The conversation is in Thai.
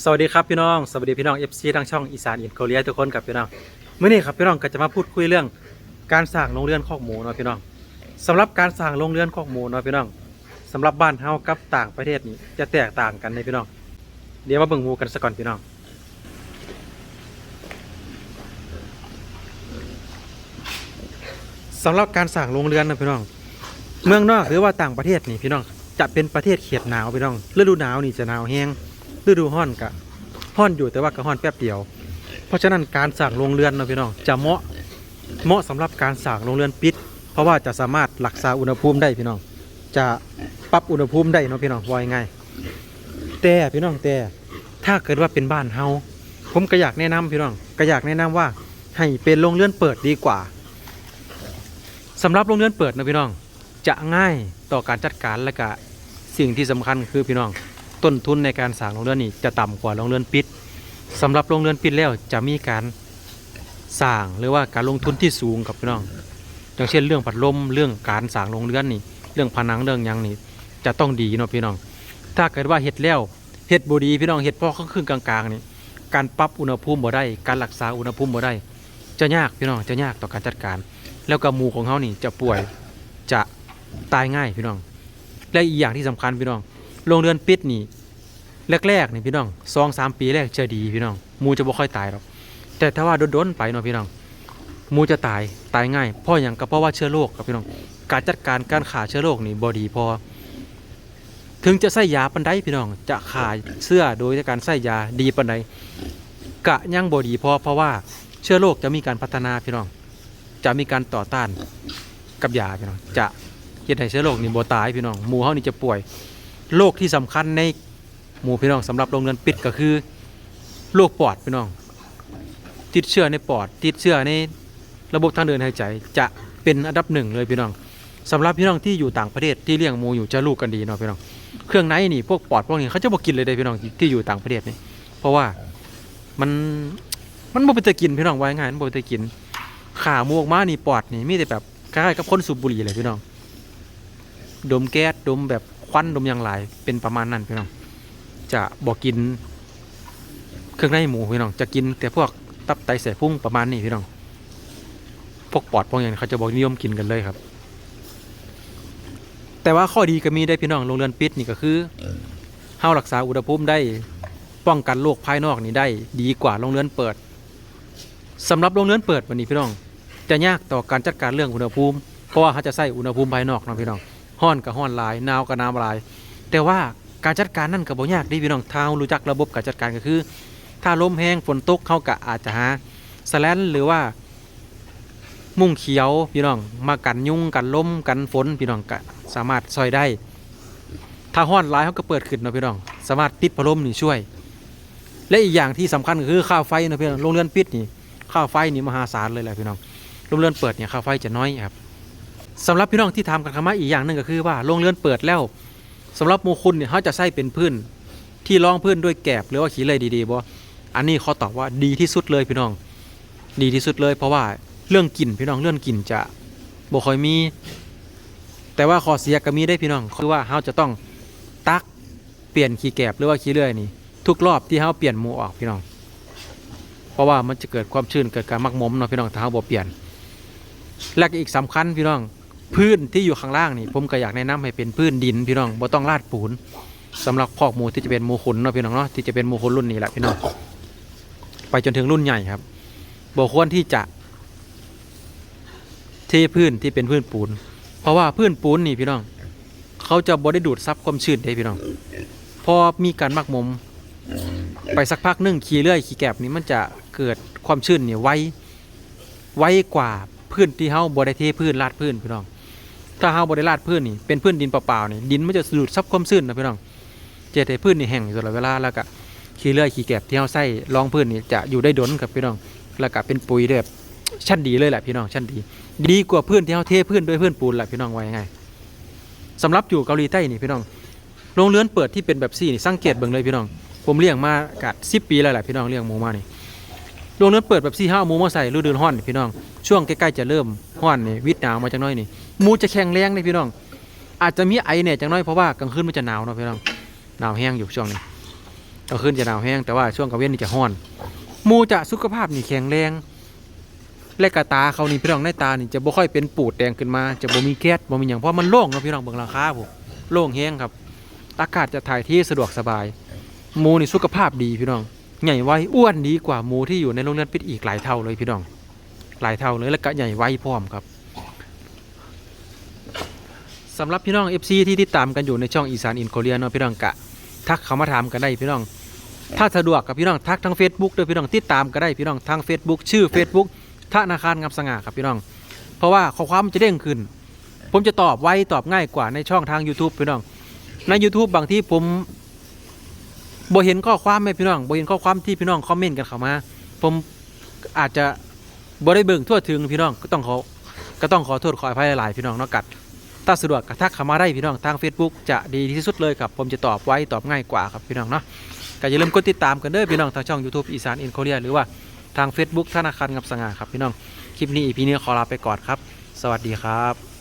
สวัสดีครับพี่น้อง สวัสดีพี่น้อง FC ทางช่องอีสานอินเกาหลีทุกคนครับพี่น้องเมื่อนี้ครับพี่น้องก็จะมาพูดคุยเรื่องการสร้างโรงเรือนคอกหมูเนาะพี่น้องสำหรับการสร้างโรงเรือนคอกหมูเนาะพี่น้องสำหรับบ้านเฮากับต่างประเทศนี่จะแตกต่างกันในพี่น้อง เดี๋ยวมาเบิ่งหมูกันสักก่อนพี่น้องสำหรับการสร้างโรงเรือนนะพี่น้อง เมืองนอกหรือว่าต่างประเทศนี่พี่น้องจะเป็นประเทศเขตหนาวพี่น้องฤดูหนาวนี่จะหนาวแห้ง ฤดูร้อนกะร้อนอยู่แต่ว่าก็ร้อนแป๊บเดียว เพราะฉะนั้นการสร้างโรงเรือนนะพี่น้องจะเหมาะเหมาะสำหรับการสร้างโรงเรือนปิด เพราะว่าจะสามารถรักษาอุณหภูมิได้พี่น้อง จะปรับอุณหภูมิได้เนาะพี่น้องว่าง่ายๆแต่พี่น้องแต่ถ้าเกิดว่าเป็นบ้านเฮาผมก็อยากแนะนำพี่น้องก็อยากแนะนำว่าให้เป็นโรงเรือนเปิดดีกว่าสำหรับโรงเรือนเปิดนะพี่น้อง จะง่ายต่อการจัดการและก็สิ่งที่สำคัญคือพี่น้อง ต้นทุนในการสร้างโรงเรือนนี่จะต่ำกว่าโรงเรือนปิดสำหรับโรงเรือนปิดแล้วจะมีการสร้างหรือว่าการลงทุนที่สูงกับพี่น้อง อย่างเช่นเรื่องพัดลมเรื่องการสร้างโรงเรือนนี่เรื่องผนังเรื่องยังนี่จะต้องดีเนาะพี่น้อง ถ้าเกิดว่าเฮ็ดแล้วเฮ็ดบดีพี่น้องเฮ็ดพอครึ่งกลางๆนี่การปรับอุณหภูมิบ่ได้ การรักษาอุณหภูมิบ่ได้ จะยากพี่น้องจะยากต่อการจัดการ แล้วก็หมูของเขานี่จะป่วยจะตายง่ายพี่น้อง และอีกอย่างที่สำคัญพี่น้อง โรงเรือนปิดนี่แรกๆนี่พี่น้องสองสามปีแรกจะดีพี่น้องมูจะบ่ค่อยตายหรอกแต่ถ้าว่าโดนๆไปเนาะพี่น้องมูจะตายตายง่ายเพราะอย่างก็เพราะว่าเชื้อโรคครับพี่น้องการจัดการการขาเชื้อโรคนี่บอดีพอ ถึงจะใส่ยาปันไดพี่น้องจะขาเสื้อโดยการใส่ยาดีปันไดกะยังบอดีพอเพราะว่าเชื้อโรคจะมีการพัฒนาพี่น้อง จะมีการต่อต้านกับยาพี่น้องจะเฮ็ดให้เชื้อโรคนี่บ่ตายพี่น้องหมูเฮานี่จะป่วย โรคที่สำคัญในหมู่พี่น้องสำหรับโรงเรือนปิดก็คือโรคปอดพี่น้อง ติดเชื้อในปอด ติดเชื้อในระบบทางเดินหายใจจะเป็นอันดับหนึ่งเลยพี่น้องสำหรับพี่น้องที่อยู่ต่างประเทศที่เลี้ยงหมูอยู่จะรู้กันดีเนาะพี่น้องเครื่องในนี่พวกปอดพวกนี้เขาจะบ่กินเลยเด้พี่น้องที่อยู่ต่างประเทศนี่เพราะว่ามันมันบ่เป็นตะกินพี่น้องไว่าง่ายมันบ่เป็นตะกินขาหมูออกมานี่ปอดนี่มีแต่แบบคล้ายๆกับคนสูบบุหรี่เลยพี่น้อง ดมแก๊สดมแบบ ควันดมอย่างไรเป็นประมาณนั้นพี่น้องจะบอกกิน เครื่องในหมูพี่น้องจะกินแต่พวกตับไตเสพุ่งประมาณนี้พี่น้องพวกปอดพวกอย่างเขาจะบอกนิยมกินกันเลยครับ แต่ว่าข้อดีก็มีได้พี่น้องโรงเรือนปิดนี่ก็คือเฮารักษาอุณหภูมิได้ป้องกันโรคภายนอกนี่ได้ดีกว่าโรงเรือนเปิดสำหรับโรงเรือนเปิดวันนี้พี่น้อง จะยากต่อการจัดการเรื่องอุณหภูมิเพราะว่าเขาจะใส่อุณหภูมิภายนอกนะพี่น้อง ห้อนกับห้อนลายหนาวกับหนาวลาย แต่ว่าการจัดการนั่นก็บ่ยากดิพี่น้องถ้ารู้จักระบบการจัดการก็คือ ถ้าลมแห้งฝนตกเขาก็อาจจะหาสแลนหรือว่า มุ้งเขียวพี่น้องมากันยุงกันลมกันฝนพี่น้องก็สามารถซอยได้ ถ้าห้อนลายเขาก็เปิดขึ้นเนาะพี่น้อง สามารถติดพัดลมนี่ช่วย และอีกอย่างที่สำคัญก็คือค่าไฟเนาะพี่น้องโรงเรือนปิดนี่ค่าไฟนี่มหาศาลเลยแหละพี่น้องโรงเรือนเปิดเนี่ยค่าไฟจะน้อยครับ สำหรับพี่น้องที่ทำกันคำว่าอีกอย่างหนึ่งก็คือว่าโรงเรือนเปิดแล้วสำหรับหมูคุณเนี่ยเขาจะใส่เป็นพื้นที่รองพื้นด้วยแกบหรือว่าขี้เลยดีๆบ่อันนี้เขาตอบว่าดีที่สุดเลยพี่น้อง ดีที่สุดเลย เพราะว่าเรื่องกลิ่นพี่น้องเรื่องกลิ่นจะบ่ค่อยมี แต่ว่าข้อเสียก็มีได้พี่น้องคือว่าเขาจะต้องตักเปลี่ยนขี้แกบหรือว่าขี้เลื่อยนี่ ทุกรอบที่เขาเปลี่ยนหมูออกพี่น้อง เพราะว่ามันจะเกิดความชื้นเกิดการมักมมเนาะพี่น้องถ้าเราบ่เปลี่ยน และอีกสำคัญพี่น้อง พื้นที่อยู่ข้างล่างนี่ผมก็อยากแนะนำให้เป็นพื้นดินพี่น้องบ่ต้องลาดปูนสำหรับพอกหมูที่จะเป็นหมูขนเนาะพี่น้องเนาะที่จะเป็นหมูขนรุ่นนี้แหละพี่น้องไปจนถึงรุ่นใหญ่ครับบ่ควรที่จะ เทพื้นที่เป็นพื้นปูน เพราะว่าพื้นปูนนี่พี่น้อง เขาจะบ่ได้ดูดซับความชื้นได้พี่น้อง พอมีการมักมม ไปสักพักนึ่งขี้เลื่อยขี้แกบนี่มันจะเกิดความชื้นเนี่ยไวไวกว่าพื้นที่เฮาบ่ได้เทพื้นลาดพื้นพี่น้อง ถ้าเฮาบ่ได้ลาดพื้นนี่เป็นพื้นดินเปล่าๆนี่ดินมันจะดูดซับความชื้นนะพี่น้องเจตให้พื้นนี่แห้งอยู่ตลอดเวลาแล้วก็ขี้เลื่อยขี้แกบที่เฮาใส่รองพื้นนี่จะอยู่ได้ดนครับพี่น้องแล้วก็เป็นปุ๋ยแบบชั้นดีเลยแหละพี่น้องชั้นดี ดีกว่าพื้นที่เฮาเทพื้นด้วยพื้นปูนแหละพี่น้องไว่ายังไงสำหรับอยู่เกาหลีใต้นี่พี่น้องโรงเรือนเปิดที่เป็นแบบซี่นี่สังเกตเบิ่งเลยพี่น้อง ผมเลี้ยงมากัดสิบปีแล้วแหละพี่น้องเลี้ยงหมูมานี่โรงเรือนเปิดแบบซี่ห้าหมูมาใส่ฤดูร้อนพี่น้องช่วงใกล้ๆจะเริ่มร้อนนี่วิดหนาวมาจังน้อยนี่ หมูจะแข็งแรงนี่พี่น้อง อาจจะมีไอเนี่ยจังน้อยเพราะว่ากลางคืนมันจะหนาวเนาะพี่น้องหนาวแห้งอยู่ช่วงนี้กลางคืนจะหนาวแห้งแต่ว่าช่วงกลางเว้นนี่จะร้อนหมูจะสุขภาพนี่แข็งแรงและกระตาเขานี่พี่น้องในตานี่จะบ่ค่อยเป็นปูดแดงขึ้นมา จะบ่มีแก๊สบ่มีหยังเพราะมันโล่งเนาะพี่น้องเบิ่งราคาผมโล่งแห้งครับ อากาศจะถ่ายที่สะดวกสบายหมูนี่สุขภาพดีพี่น้องใหญ่ไวอ้วนดีกว่าหมูที่อยู่ในโรงเรือนปิดอีกหลายเท่าเลยพี่น้อง หลายเท่าเลยแล้วก็ใหญ่ไวพร้อมครับ สำหรับพี่น้อง FC ที่ติดตามกันอยู่ในช่องอีสานอินโคเรียเนาะพี่น้องกะ ทักเขามาถามกันได้พี่น้อง ถ้าสะดวกกับพี่น้องทักทาง Facebook ด้วยพี่น้องติดตามก็ได้พี่น้องทาง Facebook ชื่อ Facebook ธนาคารงามสง่าครับพี่น้อง เพราะว่าข้อความมันจะเด้งขึ้น ผมจะตอบไวตอบง่ายกว่าในช่องทาง YouTube พี่น้อง ใน YouTube บางที่ผมบ่เห็นข้อความไหมพี่น้องบ่เห็นข้อความที่พี่น้องคอมเมนต์กันเข้ามา ผมอาจจะบ่ได้เบิ่งทั่วถึงพี่น้องก็ต้องขอก็ต้องขอโทษขออภัยหลายๆพี่น้องเนาะกัด ถ้าสะดวกก็ทักเข้ามาได้พี่น้องทาง Facebook จะดีที่สุดเลยครับผมจะตอบไว้ตอบง่ายกว่าครับพี่น้องเนาะก็อย่าลืมกดติดตามกันเด้อพี่น้องทางช่อง YouTube อีสานอินโคเรียหรือว่าทาง Facebook ธนาคารงับสง่าครับพี่น้องคลิปนี้อีพีนี้ขอลาไปก่อนครับ สวัสดีครับ